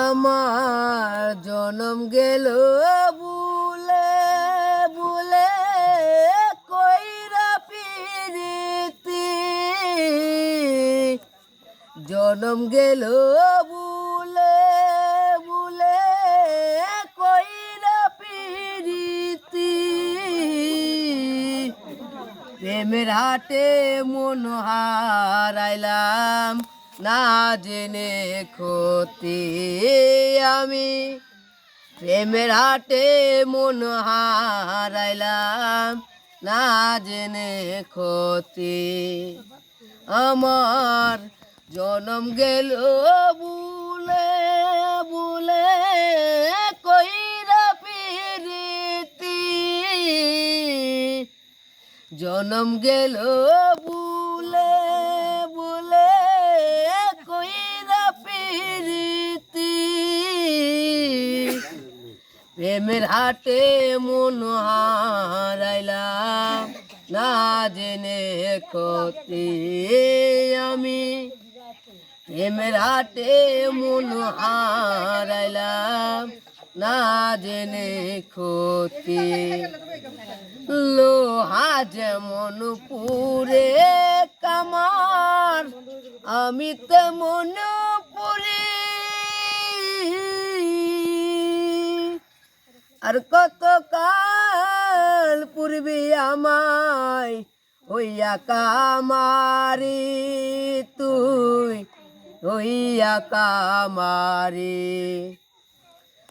আমার জনম গেল বুলে বুলে কইরা পিরিতি। জনম গেল বুলে প্রেমের হাটে মন হারাইলাম, না জেনে ক্ষতি আমি। প্রেমের হাটে মন হারাইলাম, না জেনে ক্ষতি। আমার জনম গেল জনম গেল বুলে বুলে কইরা পিরিতি প্রেমের হাটে মন হারাইলাম, না জেনে কতি আমি। প্রেমের হাটে মন হারাইলাম না জেনে ক্ষতি। লোহা যেমন পুরে কামার, আমি তেমন পুরি আর কত কাল পূর্বে আমায় হইয়া কামারি তুই হইয়া কামারি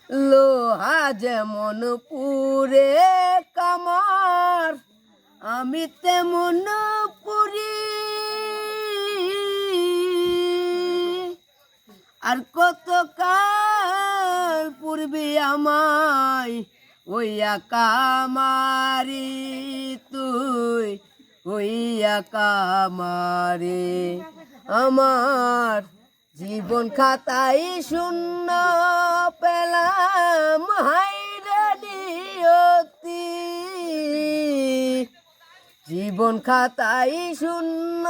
লোহা যেমন পুরে কামার, আমি তেমন পুরি। আর কত কাল পূর্বে আমায় ওইয়া কামারি তুই ওইয়া কামারি। আমার জীবন খাতাই শূন্য। জীবন খাতাই শূন্য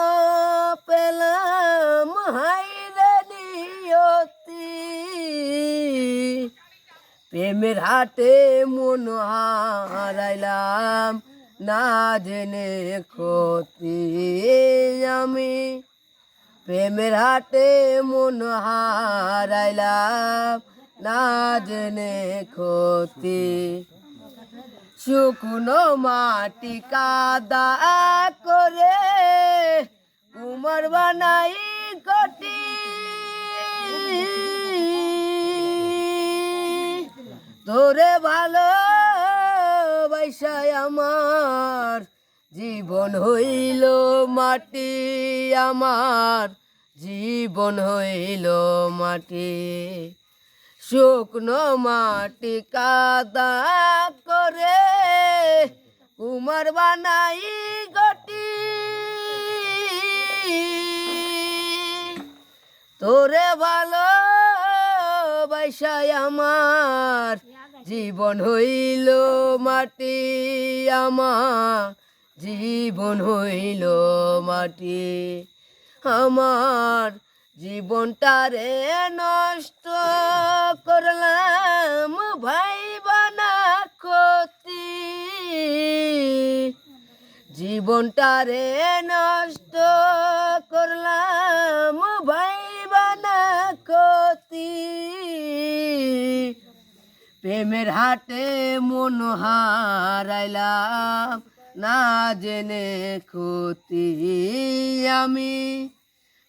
পেলাম, হাইরা নিয়তি। প্রেমের হাটে মন হারাইলাম, না জেনে ক্ষতি আমি। প্রেমের হাটে মন হারাইলাম, না জেনে ক্ষতি শুকনো মাটি কাদা করে কুমার বানাই কটি তোরে ভালো বাইসায় আমার জীবন হইল মাটি, আমার জীবন হইল মাটি। শুকনো মাটি কাদা করে কুমার বানাই গটি তোরে ভালো বাইসায় আমার জীবন হইল মাটি, আমার জীবন হইল মাটি। আমার জীবনটারে নষ্ট করলাম, ভাই বানা ক্ষতি। জীবনটারে নষ্ট করলাম, ভাই বানা ক্ষতি। প্রেমের হাটে মন হারাইলাম, না জেনে ক্ষতি আমি।